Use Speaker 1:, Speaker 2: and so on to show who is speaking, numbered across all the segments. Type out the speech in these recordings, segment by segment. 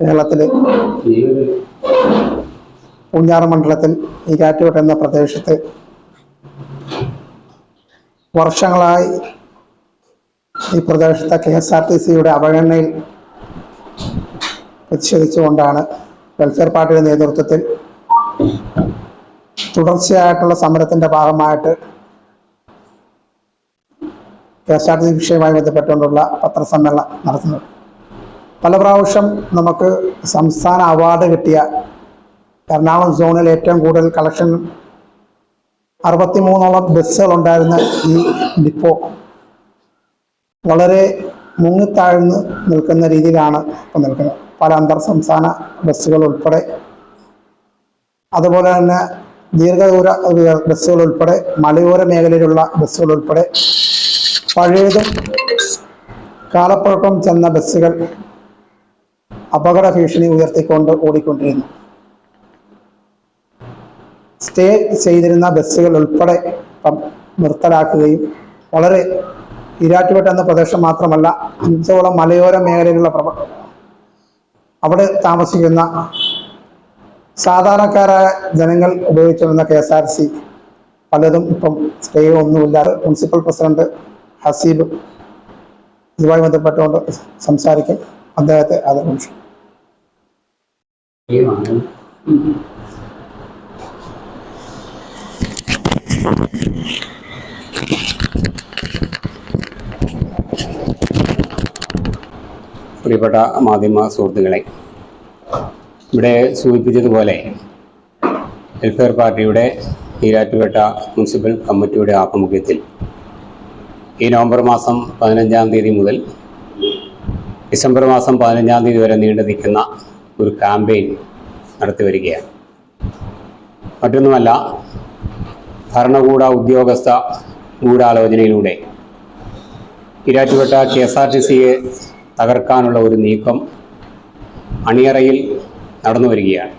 Speaker 1: കേരളത്തിലെ പൂഞ്ഞാറ് മണ്ഡലത്തിൽ ഈരാറ്റുപേട്ട എന്ന പ്രദേശത്ത് വർഷങ്ങളായി ഈ പ്രദേശത്തെ കെ എസ് ആർ ടി സിയുടെ അവഗണനയിൽ പ്രതിഷേധിച്ചുകൊണ്ടാണ് വെൽഫെയർ പാർട്ടിയുടെ നേതൃത്വത്തിൽ തുടർച്ചയായിട്ടുള്ള സമരത്തിന്റെ ഭാഗമായിട്ട് K S R T C വിഷയവുമായി ബന്ധപ്പെട്ടുകൊണ്ടുള്ള പത്രസമ്മേളനം നടത്തുന്നത്. പല പ്രാവശ്യം നമുക്ക് സംസ്ഥാന അവാർഡ് കിട്ടിയ എറണാകുളം സോണിൽ ഏറ്റവും കൂടുതൽ കളക്ഷൻ അറുപത്തിമൂന്നോളം ബസ്സുകൾ ഉണ്ടായിരുന്ന ഈ ഡിപ്പോ വളരെ മുങ്ങിത്താഴ്ന്ന് നിൽക്കുന്ന രീതിയിലാണ് ഇപ്പം നിൽക്കുന്നത്. പല അന്തർ സംസ്ഥാന ബസ്സുകൾ ഉൾപ്പെടെ. അതുപോലെ തന്നെ ദീർഘദൂര ബസ്സുകൾ ഉൾപ്പെടെ മലയോര മേഖലയിലുള്ള ബസ്സുകൾ ഉൾപ്പെടെ പഴയതും കാലപ്പഴക്കം ചെന്ന ബസ്സുകൾ അപകട ഭീഷണി ഉയർത്തിക്കൊണ്ട് ഓടിക്കൊണ്ടിരുന്നു. സ്റ്റേ ചെയ്തിരുന്ന ബസ്സുകൾ ഉൾപ്പെടെ നിർത്തലാക്കുകയും വളരെ ഇരാറ്റുപേട്ട എന്ന പ്രദേശം മാത്രമല്ല അഞ്ചോളം മലയോര മേഖലയിലുള്ള അവിടെ താമസിക്കുന്ന സാധാരണക്കാരായ ജനങ്ങൾ ഉപയോഗിച്ചിരുന്ന കെ എസ് ആർ സി പലതും ഇപ്പം സ്റ്റേ ഒന്നുമില്ലാതെ മുനിസിപ്പൽ പ്രസിഡന്റ് ഹസീബ് ഇതുമായി ബന്ധപ്പെട്ടുകൊണ്ട് സംസാരിക്കും. അദ്ദേഹത്തെ ആദരവിച്ചു
Speaker 2: പ്രിയപ്പെട്ട മാധ്യമ സുഹൃത്തുക്കളെ ഇവിടെ സൂചിപ്പിച്ചതുപോലെ വെൽഫെയർ പാർട്ടിയുടെ ഈരാറ്റുപേട്ട മുനിസിപ്പൽ കമ്മിറ്റിയുടെ ആഭിമുഖ്യത്തിൽ ഈ നവംബർ മാസം പതിനഞ്ചാം തീയതി മുതൽ ഡിസംബർ മാസം പതിനഞ്ചാം തീയതി വരെ നീണ്ടു നിൽക്കുന്ന ഒരു ക്യാമ്പയിൻ നടത്തി വരികയാണ്. മറ്റൊന്നുമല്ല ഭരണകൂട ഉദ്യോഗസ്ഥ ഗൂഢാലോചനയിലൂടെ Erattupetta K S R T സിയെ തകർക്കാനുള്ള ഒരു നീക്കം അണിയറയിൽ നടന്നു വരികയാണ്.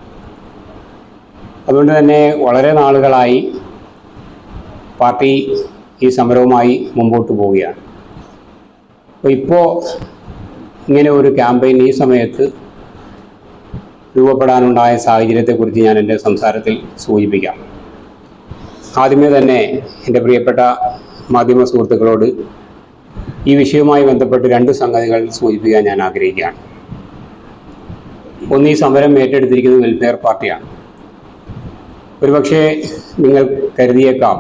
Speaker 2: അതുകൊണ്ട് തന്നെ വളരെ നാളുകളായി പാർട്ടി ഈ സമരവുമായി മുമ്പോട്ട് പോവുകയാണ്. അപ്പോൾ ഇപ്പോൾ ഇങ്ങനെ ഒരു ക്യാമ്പയിൻ ഈ സമയത്ത് രൂപപ്പെടാനുണ്ടായ സാഹചര്യത്തെക്കുറിച്ച് ഞാൻ എന്റെ സംസാരത്തിൽ സൂചിപ്പിക്കാം. ആദ്യമേ തന്നെ എന്റെ പ്രിയപ്പെട്ട മാധ്യമ സുഹൃത്തുക്കളോട് ഈ വിഷയവുമായി ബന്ധപ്പെട്ട് രണ്ട് സംഗതികൾ സൂചിപ്പിക്കാൻ ഞാൻ ആഗ്രഹിക്കുകയാണ്. ഒന്ന് ഈ സമരം ഏറ്റെടുത്തിരിക്കുന്നത് വെൽഫെയർ പാർട്ടിയാണ്. ഒരുപക്ഷെ നിങ്ങൾ കരുതിയേക്കാം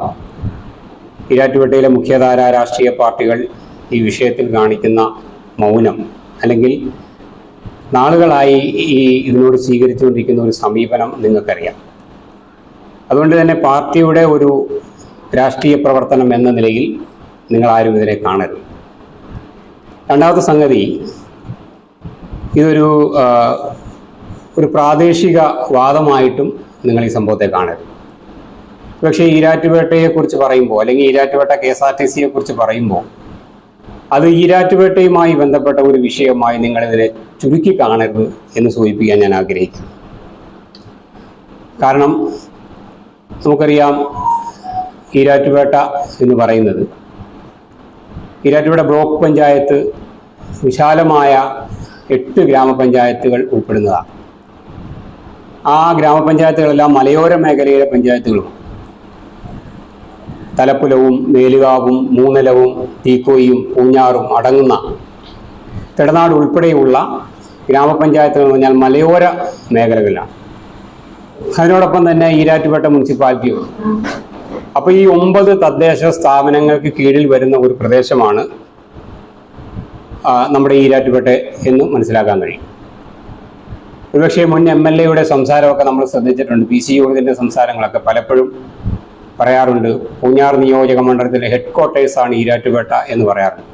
Speaker 2: ഇരാറ്റുപേട്ടയിലെ മുഖ്യധാര രാഷ്ട്രീയ പാർട്ടികൾ ഈ വിഷയത്തിൽ കാണിക്കുന്ന മൗനം അല്ലെങ്കിൽ നാളുകളായി ഈ ഇതിനോട് സ്വീകരിച്ചുകൊണ്ടിരിക്കുന്ന ഒരു സമീപനം നിങ്ങൾക്കറിയാം. അതുകൊണ്ട് തന്നെ പാർട്ടിയുടെ ഒരു രാഷ്ട്രീയ പ്രവർത്തനം എന്ന നിലയിൽ നിങ്ങൾ ആരും ഇതിനെ കാണരുത്. രണ്ടാമത്തെ സംഗതി ഇതൊരു ഒരു പ്രാദേശിക വാദമായിട്ടും നിങ്ങൾ ഈ സംഭവത്തെ കാണരുത്. പക്ഷേ ഈരാറ്റുപേട്ടയെക്കുറിച്ച് പറയുമ്പോൾ അല്ലെങ്കിൽ Erattupetta K S R T സിയെ കുറിച്ച് പറയുമ്പോൾ അത് ഈരാറ്റുപേട്ടയുമായി ബന്ധപ്പെട്ട ഒരു വിഷയമായി നിങ്ങളിതിനെ ചുരുക്കി കാണരുത് എന്ന് സൂചിപ്പിക്കാൻ ഞാൻ ആഗ്രഹിക്കുന്നു. കാരണം നമുക്കറിയാം ഈരാറ്റുപേട്ട എന്ന് പറയുന്നത് ഈരാറ്റുപേട്ട ബ്ലോക്ക് പഞ്ചായത്ത് വിശാലമായ എട്ട് ഗ്രാമപഞ്ചായത്തുകൾ ഉൾപ്പെടുന്നതാണ്. ആ ഗ്രാമപഞ്ചായത്തുകളെല്ലാം മലയോര മേഖലയിലെ പഞ്ചായത്തുകളുമാണ്. തലപ്പുലവും മേലുകാവും മൂന്നലവും തീക്കോയും പൂഞ്ഞാറും അടങ്ങുന്ന തിടനാട് ഉൾപ്പെടെയുള്ള ഗ്രാമപഞ്ചായത്തുകൾ എന്ന് പറഞ്ഞാൽ മലയോര മേഖലകളിലാണ്. അതിനോടൊപ്പം തന്നെ ഈരാറ്റുപേട്ട മുനിസിപ്പാലിറ്റിയുണ്ട് അപ്പോൾ ഈ ഒമ്പത് തദ്ദേശ സ്ഥാപനങ്ങൾക്ക് കീഴിൽ വരുന്ന ഒരു പ്രദേശമാണ് നമ്മുടെ ഈരാറ്റുപേട്ട എന്ന് മനസ്സിലാക്കാൻ കഴിയും. ഒരുപക്ഷെ മുൻ എം എൽ എയുടെ സംസാരമൊക്കെ നമ്മൾ ശ്രദ്ധിച്ചിട്ടുണ്ട് പി സി യോഗത്തിന്റെ സംസാരങ്ങളൊക്കെ പലപ്പോഴും പറയാറുണ്ട്. പൂഞ്ഞാർ നിയോജക മണ്ഡലത്തിലെ ഹെഡ് ക്വാർട്ടേഴ്സാണ് ഈരാറ്റുപേട്ട എന്ന് പറയാറുണ്ട്.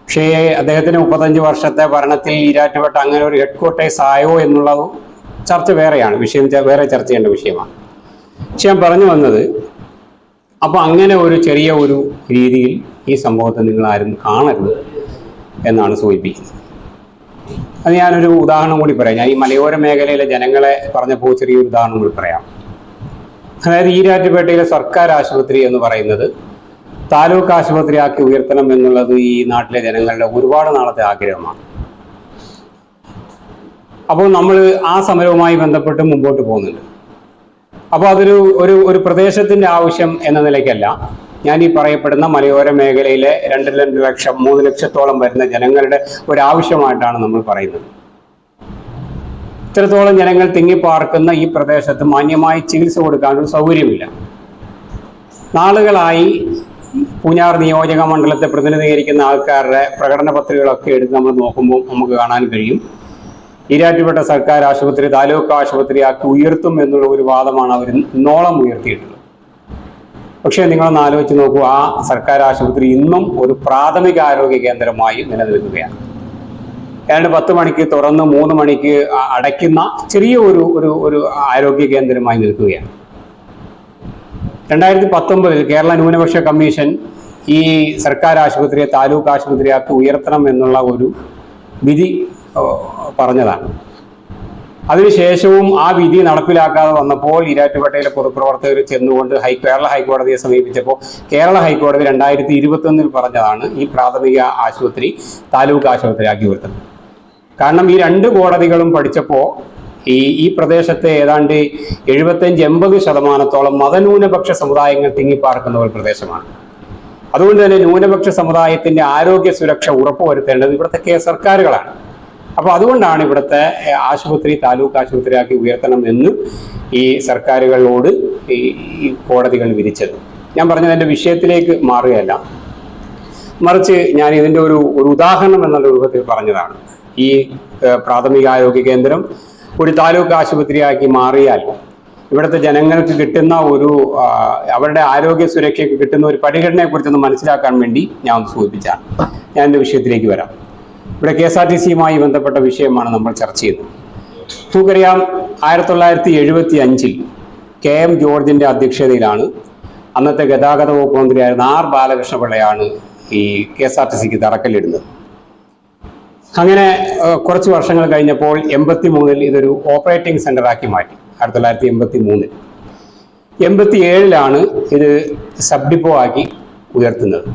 Speaker 2: പക്ഷേ അദ്ദേഹത്തിന് മുപ്പത്തഞ്ച് വർഷത്തെ ഭരണത്തിൽ ഈരാറ്റുപേട്ട അങ്ങനെ ഒരു ഹെഡ് ക്വാർട്ടേഴ്സ് ആയോ എന്നുള്ളത് ചർച്ച വേറെയാണ്. വിഷയം വേറെ ചർച്ച ചെയ്യേണ്ട വിഷയമാണ്. പക്ഷെ ഞാൻ പറഞ്ഞു വന്നത് അപ്പോൾ അങ്ങനെ ഒരു ചെറിയ ഒരു രീതിയിൽ ഈ സംഭവത്തെ നിങ്ങൾ ആരും കാണരുത് എന്നാണ് സൂചിപ്പിക്കുന്നത്. അത് ഞാനൊരു ഉദാഹരണം കൂടി പറയാം. ഞാൻ ഈ മലയോര മേഖലയിലെ ജനങ്ങളെ പറഞ്ഞപ്പോൾ ചെറിയൊരു ഉദാഹരണം കൂടി പറയാം. അതായത് ഈരാറ്റുപേട്ടയിലെ സർക്കാർ ആശുപത്രി എന്ന് പറയുന്നത് താലൂക്ക് ആശുപത്രിയാക്കി ഉയർത്തണം എന്നുള്ളത് ഈ നാട്ടിലെ ജനങ്ങളുടെ ഒരുപാട് നാളത്തെ ആഗ്രഹമാണ്. അപ്പോൾ നമ്മൾ ആ സമരവുമായി ബന്ധപ്പെട്ട് മുമ്പോട്ട് പോകുന്നുണ്ട്. അപ്പോൾ അതൊരു ഒരു ഒരു പ്രദേശത്തിന്റെ ആവശ്യം എന്ന നിലയ്ക്കല്ല. ഞാൻ ഈ പറയപ്പെടുന്ന മലയോര മേഖലയിലെ രണ്ട് രണ്ട് ലക്ഷം മൂന്ന് ലക്ഷത്തോളം വരുന്ന ജനങ്ങളുടെ ഒരു ആവശ്യമായിട്ടാണ് നമ്മൾ പറയുന്നത്. ഇത്രത്തോളം ജനങ്ങൾ തിങ്ങിപ്പാർക്കുന്ന ഈ പ്രദേശത്ത് മാന്യമായി ചികിത്സ കൊടുക്കാനൊരു സൗകര്യമില്ല. നാളുകളായി പൂഞ്ഞാർ നിയോജക മണ്ഡലത്തെ പ്രതിനിധീകരിക്കുന്ന ആൾക്കാരുടെ പ്രകടന പത്രികകളൊക്കെ എടുത്ത് നമ്മൾ നോക്കുമ്പോൾ നമുക്ക് കാണാൻ കഴിയും. ഈരാറ്റുപേട്ട സർക്കാർ ആശുപത്രി താലൂക്ക് ആശുപത്രിയാക്കി ഉയർത്തും എന്നുള്ള ഒരു വാദമാണ് അവർ നോളം ഉയർത്തിയിട്ടുള്ളത്. പക്ഷേ നിങ്ങളൊന്ന് ആലോചിച്ച് നോക്കൂ ആ സർക്കാർ ആശുപത്രി ഇന്നും ഒരു പ്രാഥമിക ആരോഗ്യ കേന്ദ്രമായി നിലനിൽക്കുകയാണ്. ഏതാണ്ട് പത്ത് മണിക്ക് തുറന്ന് മൂന്ന് മണിക്ക് അടയ്ക്കുന്ന ചെറിയ ഒരു ഒരു ഒരു ആരോഗ്യ കേന്ദ്രമായി നിൽക്കുകയാണ്. രണ്ടായിരത്തി പത്തൊമ്പതിൽ കേരള ന്യൂനപക്ഷ കമ്മീഷൻ ഈ സർക്കാർ ആശുപത്രിയെ താലൂക്ക് ആശുപത്രിയാക്കി ഉയർത്തണം എന്നുള്ള ഒരു വിധി പറഞ്ഞതാണ്. അതിനുശേഷവും ആ വിധി നടപ്പിലാക്കാതെ വന്നപ്പോൾ ഈരാറ്റുപേട്ടയിലെ പൊതുപ്രവർത്തകർ ചെന്നുകൊണ്ട് ഹൈ കേരള ഹൈക്കോടതിയെ സമീപിച്ചപ്പോൾ കേരള ഹൈക്കോടതി രണ്ടായിരത്തി ഇരുപത്തൊന്നിൽ പറഞ്ഞതാണ് ഈ പ്രാഥമിക ആശുപത്രി താലൂക്ക് ആശുപത്രിയാക്കി ഉയർത്തുന്നത് കാരണം ഈ രണ്ട് കോടതികളും പഠിച്ചപ്പോൾ ഈ ഈ പ്രദേശത്തെ ഏതാണ്ട് എഴുപത്തഞ്ച് എൺപത് ശതമാനത്തോളം മതന്യൂനപക്ഷ സമുദായങ്ങൾ തിങ്ങിപ്പാർക്കുന്ന ഒരു പ്രദേശമാണ്. അതുകൊണ്ട് തന്നെ ന്യൂനപക്ഷ സമുദായത്തിന്റെ ആരോഗ്യ സുരക്ഷ ഉറപ്പുവരുത്തേണ്ടത് ഇവിടുത്തെ സർക്കാരുകളാണ്. അപ്പോൾ അതുകൊണ്ടാണ് ഇവിടുത്തെ ആശുപത്രി താലൂക്ക് ആശുപത്രിയാക്കി ഉയർത്തണം എന്ന് ഈ സർക്കാരുകളോട് ഈ ഈ കോടതികൾ വിരിച്ചത് ഞാൻ പറഞ്ഞത് എന്റെ വിഷയത്തിലേക്ക് മാറുകയല്ല. മറിച്ച് ഞാൻ ഇതിന്റെ ഒരു ഒരു ഉദാഹരണം എന്നുള്ള രൂപത്തിൽ പറഞ്ഞതാണ്. ഈ പ്രാഥമിക ആരോഗ്യ കേന്ദ്രം ഒരു താലൂക്ക് ആശുപത്രിയാക്കി മാറിയാൽ ഇവിടുത്തെ ജനങ്ങൾക്ക് കിട്ടുന്ന ഒരു അവരുടെ ആരോഗ്യ സുരക്ഷയ്ക്ക് കിട്ടുന്ന ഒരു പരിഗണനയെ കുറിച്ചൊന്ന് മനസ്സിലാക്കാൻ വേണ്ടി ഞാൻ ഒന്ന് സൂചിപ്പിച്ചാണ്. ഞാൻ എന്റെ വിഷയത്തിലേക്ക് വരാം. ഇവിടെ കെ എസ് ആർ ടി സിയുമായി ബന്ധപ്പെട്ട വിഷയമാണ് നമ്മൾ ചർച്ച ചെയ്യുന്നത്. നമുക്കറിയാം ആയിരത്തി തൊള്ളായിരത്തി എഴുപത്തി അഞ്ചിൽ കെ എം ജോർജിന്റെ അധ്യക്ഷതയിലാണ് അന്നത്തെ ഗതാഗത വകുപ്പ് മന്ത്രിയായിരുന്ന ആർ ബാലകൃഷ്ണപിള്ളയാണ് ഈ കെ എസ് ആർ ടി സിക്ക് തറക്കല്ലിടുന്നത്. അങ്ങനെ കുറച്ച് വർഷങ്ങൾ കഴിഞ്ഞപ്പോൾ എൺപത്തി മൂന്നിൽ ഇതൊരു ഓപ്പറേറ്റിംഗ് സെന്ററാക്കി മാറ്റി ആയിരത്തി തൊള്ളായിരത്തി എൺപത്തി മൂന്നിൽ എൺപത്തി ഏഴിലാണ് ഇത് സബ് ഡിപ്പോ ആക്കി ഉയർത്തുന്നത്.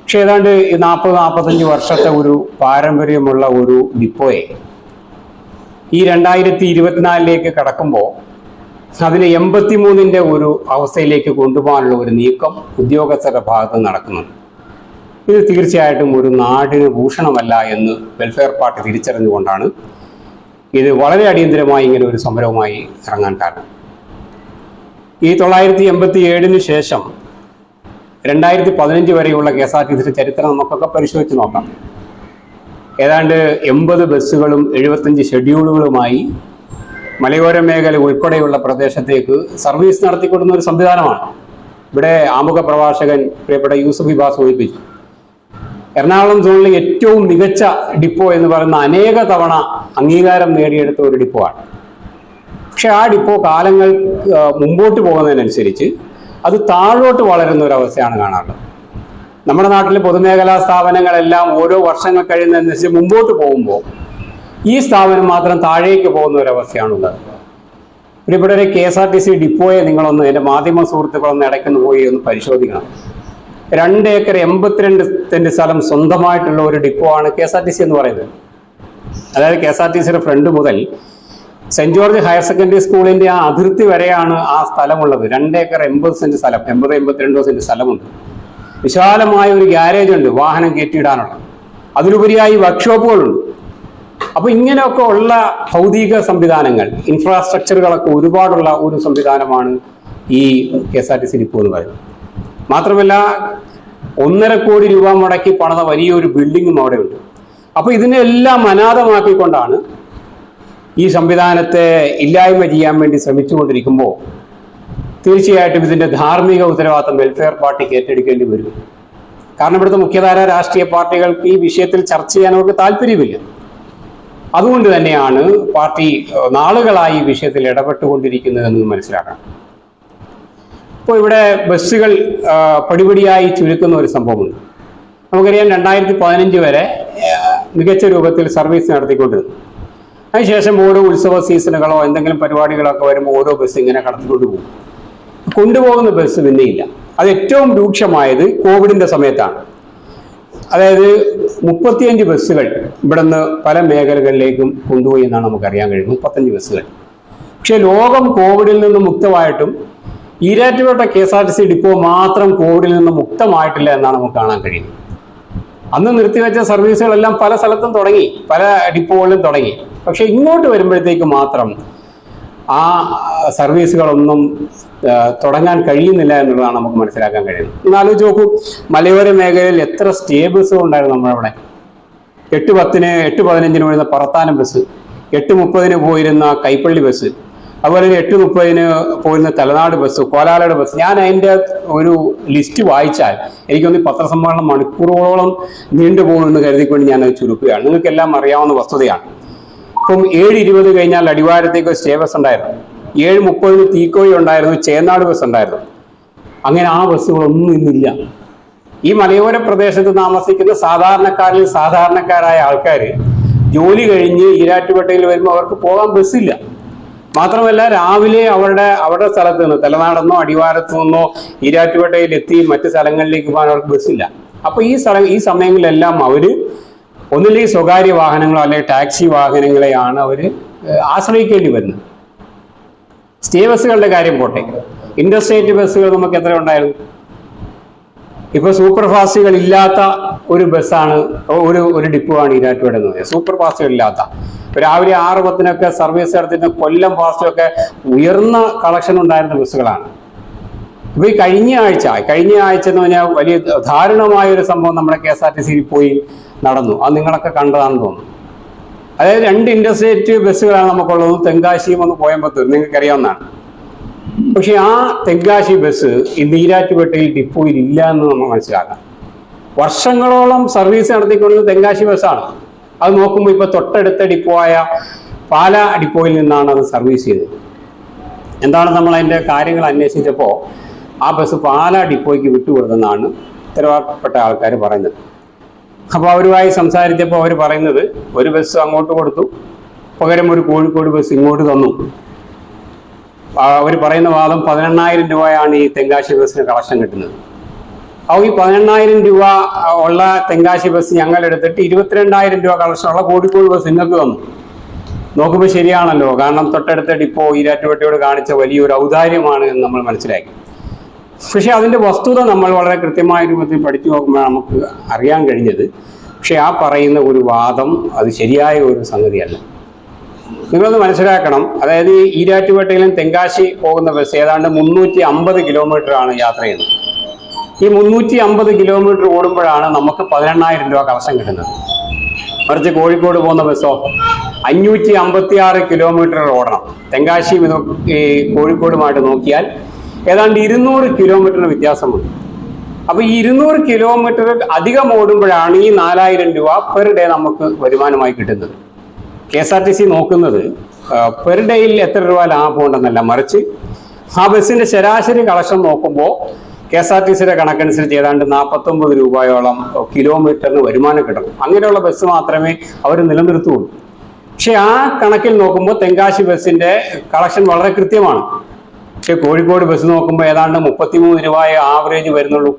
Speaker 2: പക്ഷെ ഏതാണ്ട് നാൽപ്പത് നാൽപ്പത്തഞ്ച് വർഷത്തെ ഒരു പാരമ്പര്യമുള്ള ഒരു ഡിപ്പോയെ ഈ രണ്ടായിരത്തി ഇരുപത്തിനാലിലേക്ക് കടക്കുമ്പോൾ അതിനെ എൺപത്തി മൂന്നിന്റെ ഒരു അവസ്ഥയിലേക്ക് കൊണ്ടുപോകാനുള്ള ഒരു നീക്കം ഉദ്യോഗസ്ഥരുടെ ഭാഗത്ത് നടക്കുന്നുണ്ട്. ഇത് തീർച്ചയായിട്ടും ഒരു നാടിന് ഭൂഷണമല്ല എന്ന് വെൽഫെയർ പാർട്ടി തിരിച്ചറിഞ്ഞുകൊണ്ടാണ് ഇത് വളരെ അടിയന്തരമായി ഇങ്ങനെ ഒരു സമരവുമായി ഇറങ്ങാൻ കാരണം. ഈ തൊള്ളായിരത്തി എൺപത്തി ഏഴിന് ശേഷം രണ്ടായിരത്തി പതിനഞ്ച് വരെയുള്ള K S R T C ചരിത്രം നമുക്കൊക്കെ പരിശോധിച്ച് നോക്കാം. ഏതാണ്ട് എൺപത് ബസ്സുകളും എഴുപത്തഞ്ച് ഷെഡ്യൂളുകളുമായി മലയോര മേഖല ഉൾപ്പെടെയുള്ള പ്രദേശത്തേക്ക് സർവീസ് നടത്തിക്കൊടുന്ന ഒരു സംവിധാനമാണ്. ഇവിടെ ആമുഖ പ്രഭാഷകൻ പ്രിയപ്പെട്ട യൂസഫ് ഇബാസ് സൂചിപ്പിച്ചു. എറണാകുളം സോണിലെ ഏറ്റവും മികച്ച ഡിപ്പോ എന്ന് പറയുന്ന അനേക തവണ അംഗീകാരം നേടിയെടുത്ത ഒരു ഡിപ്പോ ആണ്. പക്ഷെ ആ ഡിപ്പോ കാലങ്ങൾ മുമ്പോട്ട് പോകുന്നതിനനുസരിച്ച് അത് താഴോട്ട് വളരുന്ന ഒരു അവസ്ഥയാണ് കാണാറുള്ളത്. നമ്മുടെ നാട്ടിലെ പൊതുമേഖലാ സ്ഥാപനങ്ങളെല്ലാം ഓരോ വർഷങ്ങൾ കഴിയുന്നതനുസരിച്ച് മുമ്പോട്ട് പോകുമ്പോൾ ഈ സ്ഥാപനം മാത്രം താഴേക്ക് പോകുന്ന ഒരു അവസ്ഥയാണുള്ളത്. പ്രിയപ്പെട്ടവരെ K S R T C ഡിപ്പോയെ നിങ്ങളൊന്ന് എന്റെ മാധ്യമ സുഹൃത്തുക്കളൊന്ന് ഇടയ്ക്കൊന്ന് പോയി ഒന്ന് പരിശോധിക്കണം. രണ്ട് ഏക്കർ എൺപത്തിരണ്ട് സെന്റ് സ്ഥലം സ്വന്തമായിട്ടുള്ള ഒരു ഡിപ്പോ ആണ് K S R T C എന്ന് പറയുന്നത്. അതായത് കെ എസ് ആർ ടി സിയുടെ ഫ്രണ്ട് മുതൽ സെന്റ് ജോർജ് ഹയർ സെക്കൻഡറി സ്കൂളിന്റെ ആ അതിർത്തി വരെയാണ് ആ സ്ഥലമുള്ളത്. രണ്ട് ഏക്കർ എൺപത് സെന്റ് സ്ഥലം എൺപത് എൺപത്തിരണ്ടോ സെന്റ് സ്ഥലമുണ്ട്. വിശാലമായ ഒരു ഗ്യാരേജ് ഉണ്ട് വാഹനം കയറ്റിയിടാനുള്ള. അതിലുപരിയായി വർക്ക്ഷോപ്പുകളുണ്ട്. അപ്പൊ ഇങ്ങനെയൊക്കെ ഉള്ള ഭൗതിക സംവിധാനങ്ങൾ ഇൻഫ്രാസ്ട്രക്ചറുകളൊക്കെ ഒരുപാടുള്ള ഒരു സംവിധാനമാണ് ഈ K S R T C depot എന്ന് പറയുന്നത്. മാത്രമല്ല ഒന്നര കോടി രൂപ മുടക്കി പണിത വലിയൊരു ബിൽഡിങ്ങും അവിടെ ഉണ്ട് അപ്പൊ ഇതിനെല്ലാം അനാഥമാക്കിക്കൊണ്ടാണ് ഈ സംവിധാനത്തെ ഇല്ലായ്മ ചെയ്യാൻ വേണ്ടി ശ്രമിച്ചുകൊണ്ടിരിക്കുമ്പോൾ തീർച്ചയായിട്ടും ഇതിന്റെ ധാർമ്മിക ഉത്തരവാദിത്തം വെൽഫെയർ പാർട്ടിക്ക് ഏറ്റെടുക്കേണ്ടി വരും. കാരണം ഇവിടുത്തെ മുഖ്യധാര രാഷ്ട്രീയ പാർട്ടികൾക്ക് ഈ വിഷയത്തിൽ ചർച്ച ചെയ്യാൻ അവർക്ക് താല്പര്യമില്ല. അതുകൊണ്ട് തന്നെയാണ് പാർട്ടി നാളുകളായി ഈ വിഷയത്തിൽ ഇടപെട്ടുകൊണ്ടിരിക്കുന്നതെന്ന് മനസ്സിലാക്കണം. ഇപ്പോൾ ഇവിടെ ബസ്സുകൾ പടിപടിയായി ചുരുക്കുന്ന ഒരു സംഭവമുണ്ട്. നമുക്കറിയാം രണ്ടായിരത്തി പതിനഞ്ച് വരെ മികച്ച രൂപത്തിൽ സർവീസ് നടത്തിക്കൊണ്ടിരുന്നു. അതിനുശേഷം ഓരോ ഉത്സവ സീസണുകളോ എന്തെങ്കിലും പരിപാടികളൊക്കെ വരുമ്പോൾ ഓരോ ബസ് ഇങ്ങനെ കടത്തിക്കൊണ്ട് പോകും. കൊണ്ടുപോകുന്ന ബസ് പിന്നെയില്ല. അത് ഏറ്റവും രൂക്ഷമായത് കോവിഡിന്റെ സമയത്താണ്. അതായത് മുപ്പത്തിയഞ്ച് ബസ്സുകൾ ഇവിടുന്ന് പല മേഖലകളിലേക്കും കൊണ്ടുപോയി എന്നാണ് നമുക്കറിയാൻ കഴിയുന്നത്. മുപ്പത്തഞ്ച് ബസ്സുകൾ. പക്ഷേ ലോകം കോവിഡിൽ നിന്ന് മുക്തമായിട്ടും Erattupetta K S R T C depot മാത്രം കോവിഡിൽ നിന്ന് മുക്തമായിട്ടില്ല എന്നാണ് നമുക്ക് കാണാൻ കഴിയുന്നത്. അന്ന് നിർത്തിവെച്ച സർവീസുകളെല്ലാം പല സ്ഥലത്തും തുടങ്ങി പല ഡിപ്പോകളിലും തുടങ്ങി. പക്ഷെ ഇങ്ങോട്ട് വരുമ്പോഴത്തേക്ക് മാത്രം ആ സർവീസുകളൊന്നും തുടങ്ങാൻ കഴിയുന്നില്ല എന്നുള്ളതാണ് നമുക്ക് മനസ്സിലാക്കാൻ കഴിയുന്നത്. ഒന്ന് ആലോചിച്ച് നോക്കൂ മലയോര മേഖലയിൽ എത്ര സ്റ്റേ ബസ്സുകൾ ഉണ്ടായിരുന്നു നമ്മളവിടെ. എട്ട് പത്തിന് എട്ട് പതിനഞ്ചിന് വരുന്ന പറത്താനം ബസ് എട്ട് മുപ്പതിന് പോയിരുന്ന കൈപ്പള്ളി ബസ് അതുപോലെ തന്നെ എട്ട് മുപ്പതിന് പോയിരുന്ന തലനാട് ബസ് കോലാലയുടെ ബസ് ഞാൻ അതിന്റെ ഒരു ലിസ്റ്റ് വായിച്ചാൽ എനിക്കൊന്ന് പത്രസമ്മേളനം മണിക്കൂറുകളോളം നീണ്ടുപോകുമെന്ന് കരുതിക്കൊണ്ട് ഞാൻ അത് ചുരുക്കുകയാണ്. നിങ്ങൾക്കെല്ലാം അറിയാവുന്ന വസ്തുതയാണ്. ഇപ്പം ഏഴ് ഇരുപത് കഴിഞ്ഞാൽ അടിവാരത്തേക്ക് സ്റ്റേ ബസ് ഉണ്ടായിരുന്നു. ഏഴ് മുപ്പതിന് തീക്കോഴി ഉണ്ടായിരുന്നു ചേന്നാട് ബസ് ഉണ്ടായിരുന്നു. അങ്ങനെ ആ ബസ്സുകളൊന്നും ഇന്നില്ല. ഈ മലയോര പ്രദേശത്ത് താമസിക്കുന്ന സാധാരണക്കാരിൽ സാധാരണക്കാരായ ആൾക്കാർ ജോലി കഴിഞ്ഞ് ഈരാറ്റുപേട്ടയിൽ വരുമ്പോൾ അവർക്ക് പോകാൻ ബസ്സില്ല. മാത്രമല്ല രാവിലെ അവരുടെ അവരുടെ സ്ഥലത്ത് നിന്ന് തലനാടെന്നോ അടിവാരത്തു നിന്നോ ഈരാറ്റുപേട്ടയിൽ എത്തി മറ്റ് സ്ഥലങ്ങളിലേക്ക് പോകാൻ അവർക്ക് ബസ്സില്ല. അപ്പൊ ഈ സ്ഥലം ഈ സമയങ്ങളിലെല്ലാം അവർ ഒന്നില്ലെങ്കിൽ സ്വകാര്യ വാഹനങ്ങളോ അല്ലെങ്കിൽ ടാക്സി വാഹനങ്ങളെയാണ് അവർ ആശ്രയിക്കേണ്ടി വരുന്നത്. സ്റ്റേ ബസ്സുകളുടെ കാര്യം പോട്ടെ. ഇന്റർസ്റ്റേറ്റ് ബസ്സുകൾ നമുക്ക് എത്ര ഉണ്ടായിരുന്നു? ഇപ്പൊ സൂപ്പർ ഫാസ്റ്റുകൾ ഇല്ലാത്ത ഒരു ബസ്സാണ് ഒരു ഒരു ഡിപ്പോ ആണ് ഈരാറ്റുപേട്ട എന്ന് പറയുന്നത്. സൂപ്പർ ഫാസ്റ്റുകൾ ഇല്ലാത്ത രാവിലെ ആറ് പത്തിനൊക്കെ സർവീസ് നടത്തുന്ന കൊല്ലം ഫാസ്റ്റൊക്കെ ഉയർന്ന കളക്ഷൻ ഉണ്ടായിരുന്ന ബസ്സുകളാണ്. ഇപ്പൊ ഈ കഴിഞ്ഞ ആഴ്ച കഴിഞ്ഞ ആഴ്ച എന്ന് പറഞ്ഞാൽ വലിയ ദാരുണമായ ഒരു സംഭവം നമ്മുടെ കെ എസ് ആർ ടി സിയിൽ പോയി നടന്നു. അത് നിങ്ങളൊക്കെ കണ്ടതാണെന്ന് തോന്നുന്നു. അതായത് രണ്ട് ഇന്റർസ്റ്റേറ്റ് ബസ്സുകളാണ് നമുക്കുള്ളത്. തെങ്കാശിയും ഒന്ന് കോയമ്പത്തൂർ നിങ്ങൾക്ക് അറിയാവുന്നതാണ് പക്ഷെ ആ തെങ്കാശി ബസ് ഈ നീരാറ്റുപേട്ടയിൽ ഡിപ്പോയിൽ ഇല്ല എന്ന് നമ്മൾ മനസ്സിലാക്കാം. വർഷങ്ങളോളം സർവീസ് നടത്തിക്കൊണ്ടിരുന്ന തെങ്കാശി ബസ്സാണ്. അത് നോക്കുമ്പോൾ ഇപ്പൊ തൊട്ടടുത്ത ഡിപ്പോ ആയ പാല ഡിപ്പോയിൽ നിന്നാണ് അത് സർവീസ് ചെയ്തത്. എന്താണ് നമ്മൾ അതിന്റെ കാര്യങ്ങൾ അന്വേഷിച്ചപ്പോൾ ആ ബസ് പാല ഡിപ്പോയ്ക്ക് വിട്ടുകൊടുത്തെന്നാണ് ഉത്തരവാദപ്പെട്ട ആൾക്കാർ പറയുന്നത്. അപ്പോൾ അവരുമായി സംസാരിച്ചപ്പോൾ അവർ പറയുന്നത് ഒരു ബസ് അങ്ങോട്ട് കൊടുത്തു പകരം ഒരു കോഴിക്കോട് ബസ് ഇങ്ങോട്ട് തന്നു. അവർ പറയുന്ന വാദം പതിനെണ്ണായിരം രൂപയാണ് ഈ തെങ്കാശി ബസ്സിന് കളക്ഷൻ കിട്ടുന്നത്. അപ്പോൾ ഈ പതിനെണ്ണായിരം രൂപ ഉള്ള തെങ്കാശി ബസ് ഞങ്ങൾ എടുത്തിട്ട് ഇരുപത്തിരണ്ടായിരം രൂപ കളക്ഷൻ ഉള്ള കോഴിക്കോട് ബസ് നിങ്ങൾക്ക് തന്നു. നോക്കുമ്പോൾ ശരിയാണല്ലോ. കാരണം തൊട്ടടുത്ത ഡിപ്പോ ഈരാറ്റുപേട്ടയോട് കാണിച്ച വലിയൊരു ഔദാര്യമാണ് എന്ന് നമ്മൾ മനസ്സിലാക്കി. പക്ഷേ അതിന്റെ വസ്തുത നമ്മൾ വളരെ കൃത്യമായ രൂപത്തിൽ പഠിച്ചു നോക്കുമ്പോൾ നമുക്ക് അറിയാൻ കഴിഞ്ഞത്. പക്ഷേ ആ പറയുന്ന ഒരു വാദം അത് ശരിയായ ഒരു സംഗതിയല്ല. നിങ്ങളൊന്ന് മനസ്സിലാക്കണം. അതായത് ഈ ഈരാറ്റുപേട്ടയിലും തെങ്കാശി പോകുന്ന ബസ് ഏതാണ്ട് മുന്നൂറ്റി അമ്പത് ആണ് യാത്ര ചെയ്യുന്നത്. ഈ മുന്നൂറ്റി അമ്പത് കിലോമീറ്റർ ഓടുമ്പോഴാണ് നമുക്ക് പതിനെണ്ണായിരം രൂപ കവശം കിട്ടുന്നത്. മറിച്ച് കോഴിക്കോട് പോകുന്ന ബസ്സോ അഞ്ഞൂറ്റി അമ്പത്തി ആറ് കിലോമീറ്റർ ഓടണം. തെങ്കാശിയും ഈ കോഴിക്കോടുമായിട്ട് നോക്കിയാൽ ഏതാണ്ട് ഇരുന്നൂറ് കിലോമീറ്ററിന് വ്യത്യാസമുണ്ട്. അപ്പോൾ ഈ ഇരുന്നൂറ് കിലോമീറ്റർ അധികം ഓടുമ്പോഴാണ് ഈ നാലായിരം രൂപ പെർ ഡേ നമുക്ക് വരുമാനമായി കിട്ടുന്നത്. K S R T C നോക്കുന്നത് പെർ ഡേയിൽ എത്ര രൂപ ലാഭം ഉണ്ടെന്നല്ല മറിച്ച് ആ ബസ്സിന്റെ ശരാശരി കളക്ഷൻ നോക്കുമ്പോൾ കെ എസ് ആർ ടി സിയുടെ കണക്കനുസരിച്ച് ഏതാണ്ട് നാൽപ്പത്തൊമ്പത് രൂപയോളം കിലോമീറ്ററിന് വരുമാനം കിട്ടണം അങ്ങനെയുള്ള ബസ് മാത്രമേ അവർ നിലനിർത്തുള്ളൂ. പക്ഷെ ആ കണക്കിൽ നോക്കുമ്പോൾ തെങ്കാശി ബസ്സിന്റെ കളക്ഷൻ വളരെ കൃത്യമാണ്. പക്ഷെ കോഴിക്കോട് ബസ് നോക്കുമ്പോൾ ഏതാണ്ട് മുപ്പത്തിമൂന്ന് രൂപയെ ആവറേജ് വരുന്നുള്ളൂ.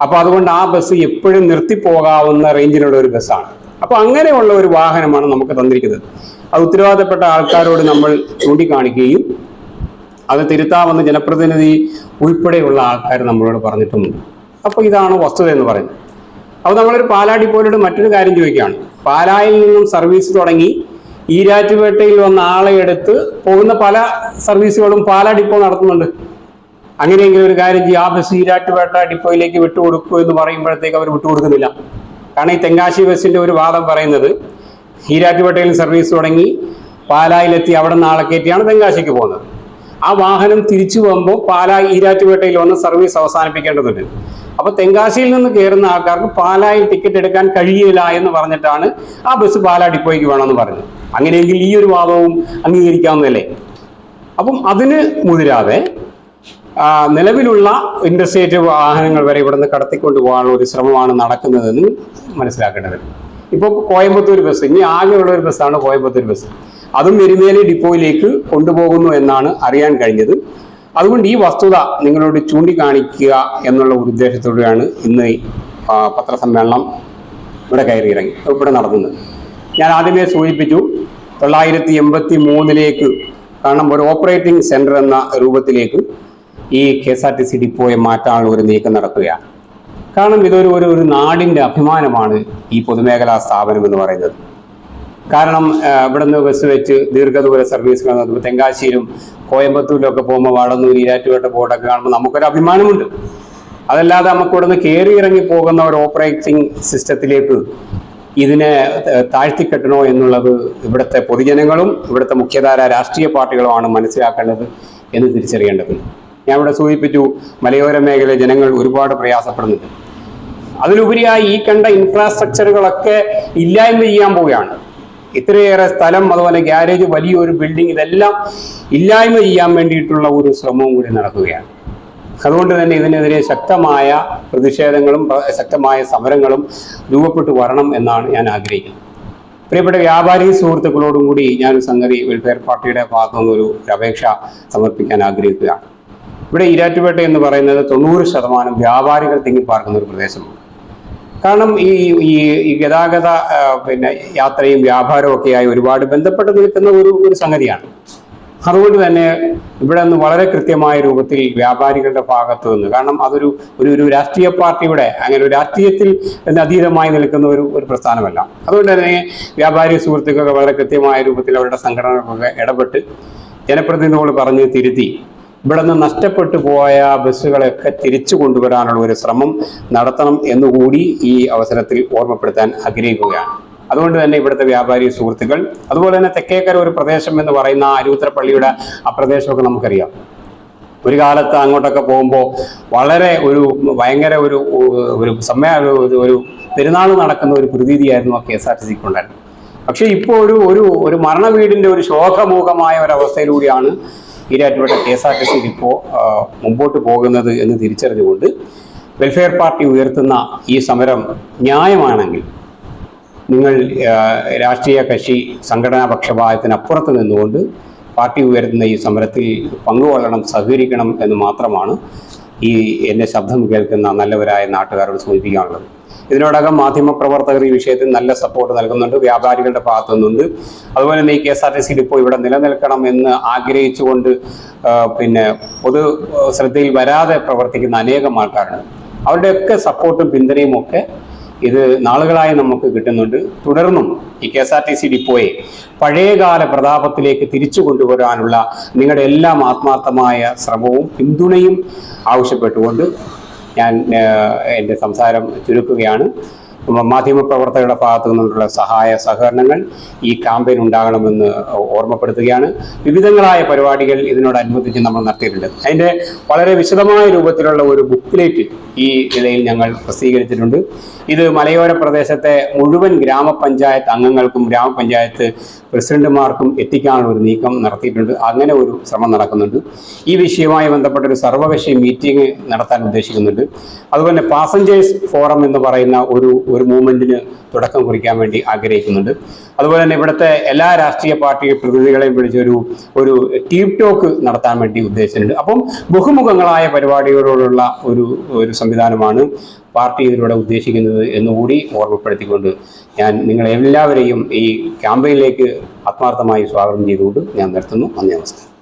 Speaker 2: അപ്പൊ അതുകൊണ്ട് ആ ബസ് എപ്പോഴും നിർത്തിപ്പോകാവുന്ന റേഞ്ചിലുള്ള ഒരു ബസ്സാണ്. അപ്പൊ അങ്ങനെയുള്ള ഒരു വാഹനമാണ് നമുക്ക് തന്നിരിക്കുന്നത്. അത് ഉത്തരവാദപ്പെട്ട ആൾക്കാരോട് നമ്മൾ ചൂണ്ടിക്കാണിക്കുകയും അത് തിരുത്താമെന്ന് ജനപ്രതിനിധി ഉൾപ്പെടെയുള്ള ആൾക്കാർ നമ്മളോട് പറഞ്ഞിട്ടുമുണ്ട്. അപ്പോൾ ഇതാണ് വസ്തുത എന്ന് പറയുന്നത്. അപ്പോൾ നമ്മളൊരു പാലാടി പോലോട് മറ്റൊരു കാര്യം ചോദിക്കുകയാണ്. പാലായിൽ നിന്നും സർവീസ് തുടങ്ങി ഈരാറ്റുപേട്ടയിൽ വന്ന ആളെ എടുത്ത് പോകുന്ന പല സർവീസുകളും പാലാ ഡിപ്പോ നടത്തുന്നുണ്ട്. അങ്ങനെയെങ്കിലും ഒരു കാര്യം ചെയ്യും. ആ ബസ് ഈരാറ്റുപേട്ട ഡിപ്പോയിലേക്ക് വിട്ടുകൊടുക്കൂ എന്ന് പറയുമ്പോഴത്തേക്ക് അവർ വിട്ടുകൊടുക്കുന്നില്ല. കാരണം ഈ തെങ്കാശി ബസ്സിന്റെ ഒരു വാദം പറയുന്നത് ഈരാറ്റുപേട്ടയിൽ സർവീസ് തുടങ്ങി പാലായിലെത്തി അവിടെ നാളെ കയറ്റിയാണ് തെങ്കാശിക്ക് പോകുന്നത്. ആ വാഹനം തിരിച്ചു പോകുമ്പോൾ പാലാ ഈരാറ്റുപേട്ടയിൽ വന്ന് സർവീസ് അവസാനിപ്പിക്കേണ്ടതുണ്ട്. അപ്പോൾ തെങ്കാശിയിൽ നിന്ന് കയറുന്ന ആൾക്കാർക്ക് പാലായിൽ ടിക്കറ്റ് എടുക്കാൻ കഴിയില്ല എന്ന് പറഞ്ഞിട്ടാണ് ആ ബസ് പാലാ ഡിപ്പോയ്ക്ക് വേണമെന്ന് പറഞ്ഞത്. അങ്ങനെയെങ്കിൽ ഈ ഒരു വാദവും അംഗീകരിക്കാവുന്നതല്ലേ? അപ്പം അതിന് മുതിരാതെ നിലവിലുള്ള ഇൻഡസ്ട്രിയേറ്റ് വാഹനങ്ങൾ വരെ ഇവിടുന്ന് കടത്തിക്കൊണ്ട് പോകാനുള്ള ഒരു ശ്രമമാണ് നടക്കുന്നതെന്ന് മനസ്സിലാക്കേണ്ടത്. ഇപ്പോൾ കോയമ്പത്തൂർ ബസ് ഇനി ആകെയുള്ള ഒരു ബസ്സാണ് കോയമ്പത്തൂർ ബസ് അതും എരുമേലി ഡിപ്പോയിലേക്ക് കൊണ്ടുപോകുന്നു എന്നാണ് അറിയാൻ കഴിഞ്ഞത്. അതുകൊണ്ട് ഈ വസ്തുത നിങ്ങളോട് ചൂണ്ടിക്കാണിക്കുക എന്നുള്ള ഒരു ഉദ്ദേശത്തോടെയാണ് ഇന്ന് പത്രസമ്മേളനം ഇവിടെ കയറി ഇറങ്ങി ഇവിടെ നടത്തുന്നത് ഞാൻ ആദ്യമേ സൂചിപ്പിച്ചു തൊള്ളായിരത്തി എൺപത്തി മൂന്നിലേക്ക് കാരണം ഒരു ഓപ്പറേറ്റിംഗ് സെന്റർ എന്ന രൂപത്തിലേക്ക് ഈ K S R T C ഡിപ്പോയെ മാറ്റാനുള്ള ഒരു നീക്കം നടക്കുകയാണ്. കാരണം ഇതൊരു ഒരു ഒരു നാടിന്റെ അഭിമാനമാണ് ഈ പൊതുമേഖലാ സ്ഥാപനം എന്ന് പറയുന്നത്. കാരണം ഇവിടുന്ന് ബസ് വെച്ച് ദീർഘദൂര സർവീസുകൾ നടത്തുമ്പോൾ തെങ്കാശിയിലും കോയമ്പത്തൂരിലും ഒക്കെ പോകുമ്പോൾ വാടന്നൂർ ഈരാറ്റുപേട്ട ബോർഡൊക്കെ കാണുമ്പോൾ നമുക്കൊരു അഭിമാനമുണ്ട്. അതല്ലാതെ നമുക്ക് ഇവിടുന്ന് കയറി ഇറങ്ങി പോകുന്ന ഒരു ഓപ്പറേറ്റിംഗ് സിസ്റ്റത്തിലേക്ക് ഇതിനെ താഴ്ത്തിക്കെട്ടണോ എന്നുള്ളത് ഇവിടുത്തെ പൊതുജനങ്ങളും ഇവിടുത്തെ മുഖ്യധാര രാഷ്ട്രീയ പാർട്ടികളുമാണ് മനസ്സിലാക്കേണ്ടത് എന്ന് തിരിച്ചറിയേണ്ടതുണ്ട്. ഞാൻ ഇവിടെ സൂചിപ്പിച്ചു മലയോര മേഖലയിലെ ജനങ്ങൾ ഒരുപാട് പ്രയാസപ്പെടുന്നുണ്ട്. അതിലുപരിയായി ഈ കണ്ട ഇൻഫ്രാസ്ട്രക്ചറുകളൊക്കെ ഇല്ലായ്മ ചെയ്യാൻ പോവുകയാണ്. ഇത്രയേറെ സ്ഥലം അതുപോലെ ഗ്യാരേജ് വലിയൊരു ബിൽഡിംഗ് ഇതെല്ലാം ഇല്ലായ്മ ചെയ്യാൻ വേണ്ടിയിട്ടുള്ള ഒരു ശ്രമവും കൂടി നടക്കുകയാണ്. അതുകൊണ്ട് തന്നെ ഇതിനെതിരെ ശക്തമായ പ്രതിഷേധങ്ങളും ശക്തമായ സമരങ്ങളും രൂപപ്പെട്ടു വരണം എന്നാണ് ഞാൻ ആഗ്രഹിക്കുന്നത്. പ്രിയപ്പെട്ട വ്യാപാരി സുഹൃത്തുക്കളോടും കൂടി ഞാൻ സംഗതി വെൽഫെയർ പാർട്ടിയുടെ ഭാഗത്തുനിന്ന് ഒരു അപേക്ഷ സമർപ്പിക്കാൻ ആഗ്രഹിക്കുകയാണ്. ഇവിടെ ഈരാറ്റുപേട്ട എന്ന് പറയുന്നത് തൊണ്ണൂറ് ശതമാനം വ്യാപാരികൾ തിങ്ങിപ്പാർക്കുന്ന ഒരു പ്രദേശമാണ്. കാരണം ഈ ഈ ഗതാഗത പിന്നെ യാത്രയും വ്യാപാരവും ഒക്കെയായി ഒരുപാട് ബന്ധപ്പെട്ട് നിൽക്കുന്ന ഒരു ഒരു സംഗതിയാണ്. അതുകൊണ്ട് തന്നെ ഇവിടെ നിന്ന് വളരെ കൃത്യമായ രൂപത്തിൽ വ്യാപാരികളുടെ ഭാഗത്തു നിന്ന് കാരണം അതൊരു ഒരു ഒരു രാഷ്ട്രീയ പാർട്ടിയുടെ അങ്ങനെ ഒരു രാഷ്ട്രീയത്തിൽ അതീതമായി നിൽക്കുന്ന ഒരു ഒരു പ്രസ്ഥാനമല്ല. അതുകൊണ്ട് തന്നെ വ്യാപാരി സുഹൃത്തുക്കളൊക്കെ വളരെ കൃത്യമായ രൂപത്തിൽ അവരുടെ സംഘടനകളൊക്കെ ഇടപെട്ട് ജനപ്രതിനിധികൾ പറഞ്ഞ് തിരുത്തി ഇവിടെ നിന്ന് നഷ്ടപ്പെട്ടു പോയ ബസ്സുകളെയൊക്കെ തിരിച്ചു കൊണ്ടുവരാനുള്ള ഒരു ശ്രമം നടത്തണം എന്നുകൂടി ഈ അവസരത്തിൽ ഓർമ്മപ്പെടുത്താൻ ആഗ്രഹിക്കുകയാണ്. അതുകൊണ്ട് തന്നെ ഇവിടുത്തെ വ്യാപാരി സുഹൃത്തുക്കൾ അതുപോലെ തന്നെ തെക്കേക്കര ഒരു പ്രദേശം എന്ന് പറയുന്ന അരുവിത്രപ്പള്ളിയുടെ ആ പ്രദേശമൊക്കെ നമുക്കറിയാം. ഒരു കാലത്ത് അങ്ങോട്ടൊക്കെ പോകുമ്പോൾ വളരെ ഒരു ഭയങ്കര ഒരു ഒരു സമയ ഒരു പെരുന്നാൾ നടക്കുന്ന ഒരു പ്രതീതിയായിരുന്നു ആ കെ എസ് ആർ ടി സിക്ക് ഉണ്ടായിരുന്നത്. പക്ഷേ ഇപ്പോൾ ഒരു ഒരു ഒരു മരണ വീടിന്റെ ഒരു ശോകമൂഖമായ ഒരവസ്ഥയിലൂടെയാണ് Erattupetta K S R T C ഇപ്പോൾ മുമ്പോട്ട് പോകുന്നത് എന്ന് തിരിച്ചറിഞ്ഞുകൊണ്ട് വെൽഫെയർ പാർട്ടി ഉയർത്തുന്ന ഈ സമരം ന്യായമാണെങ്കിൽ നിങ്ങൾ രാഷ്ട്രീയ കക്ഷി സംഘടനാ പക്ഷപാതത്തിനപ്പുറത്ത് നിന്നുകൊണ്ട് പാർട്ടി ഉയർത്തുന്ന ഈ സമരത്തിൽ പങ്കുകൊള്ളണം സഹകരിക്കണം എന്ന് മാത്രമാണ് ഈ എന്റെ ശബ്ദം കേൾക്കുന്ന നല്ലവരായ നാട്ടുകാരോട് സൂചിപ്പിക്കാനുള്ളത്. ഇതിനോടകം മാധ്യമപ്രവർത്തകർ ഈ വിഷയത്തിൽ നല്ല സപ്പോർട്ട് നൽകുന്നുണ്ട്. വ്യാപാരികളുടെ ഭാഗത്തു നിന്നുണ്ട് അതുപോലെ തന്നെ ഈ കെ എസ് ആർ ടി സിയിൽ ഇപ്പോൾ ഇവിടെ നിലനിൽക്കണം എന്ന് ആഗ്രഹിച്ചുകൊണ്ട് പിന്നെ പൊതു ശ്രദ്ധയിൽ വരാതെ പ്രവർത്തിക്കുന്ന അനേകം ആൾക്കാരുണ്ട്. അവരുടെയൊക്കെ സപ്പോർട്ടും പിന്തുണയും ഒക്കെ ഇത് നാളുകളായി നമുക്ക് കിട്ടുന്നുണ്ട്. തുടർന്നും ഈ K S R T C ഡിപ്പോയെ പഴയകാല പ്രതാപത്തിലേക്ക് തിരിച്ചു കൊണ്ടുവരാനുള്ള നിങ്ങളുടെ എല്ലാം ആത്മാർത്ഥമായ ശ്രമവും പിന്തുണയും ആവശ്യപ്പെട്ടുകൊണ്ട് ഞാൻ എന്റെ സംസാരം ചുരുക്കുകയാണ്. മാധ്യമപ്രവർത്തകരുടെ ഭാഗത്തു നിന്നുള്ള സഹായ സഹകരണങ്ങൾ ഈ ക്യാമ്പയിൻ ഉണ്ടാകണമെന്ന് ഓർമ്മപ്പെടുത്തുകയാണ്. വിവിധങ്ങളായ പരിപാടികൾ ഇതിനോടനുബന്ധിച്ച് നമ്മൾ നടത്തിയിട്ടുണ്ട്. അതിന്റെ വളരെ വിശദമായ രൂപത്തിലുള്ള ഒരു ബുക്ക്ലേറ്റ് ഈ നിലയിൽ ഞങ്ങൾ പ്രസിദ്ധീകരിച്ചിട്ടുണ്ട്. ഇത് മലയോര പ്രദേശത്തെ മുഴുവൻ ഗ്രാമപഞ്ചായത്ത് അംഗങ്ങൾക്കും ഗ്രാമപഞ്ചായത്ത് പ്രസിഡന്റുമാർക്കും എത്തിക്കാനുള്ള ഒരു നീക്കം നടത്തിയിട്ടുണ്ട്. അങ്ങനെ ഒരു ശ്രമം നടക്കുന്നുണ്ട്. ഈ വിഷയവുമായി ബന്ധപ്പെട്ട ഒരു സർവകക്ഷി മീറ്റിംഗ് നടത്താൻ ഉദ്ദേശിക്കുന്നുണ്ട്. അതുപോലെ പാസഞ്ചേഴ്സ് ഫോറം എന്ന് പറയുന്ന ഒരു ഒരു മൂവ്മെന്റിന് തുടക്കം കുറിക്കാൻ വേണ്ടി ആഗ്രഹിക്കുന്നുണ്ട്. അതുപോലെ തന്നെ ഇവിടുത്തെ എല്ലാ രാഷ്ട്രീയ പാർട്ടി പ്രതിനിധികളെയും വിളിച്ച് ഒരു ഒരു ടീം ടോക്ക് നടത്താൻ വേണ്ടി ഉദ്ദേശിച്ചിട്ടുണ്ട്. അപ്പം ബഹുമുഖങ്ങളായ പരിപാടികളോടുള്ള ഒരു ഒരു സംവിധാനമാണ് പാർട്ടി ഇതിലൂടെ ഉദ്ദേശിക്കുന്നത് എന്നുകൂടി ഓർമ്മപ്പെടുത്തിക്കൊണ്ട് ഞാൻ നിങ്ങളെല്ലാവരെയും ഈ ക്യാമ്പയിനിലേക്ക് ആത്മാർത്ഥമായി സ്വാഗതം ചെയ്തുകൊണ്ട് ഞാൻ നിർത്തുന്നു. നന്ദി നമസ്കാരം.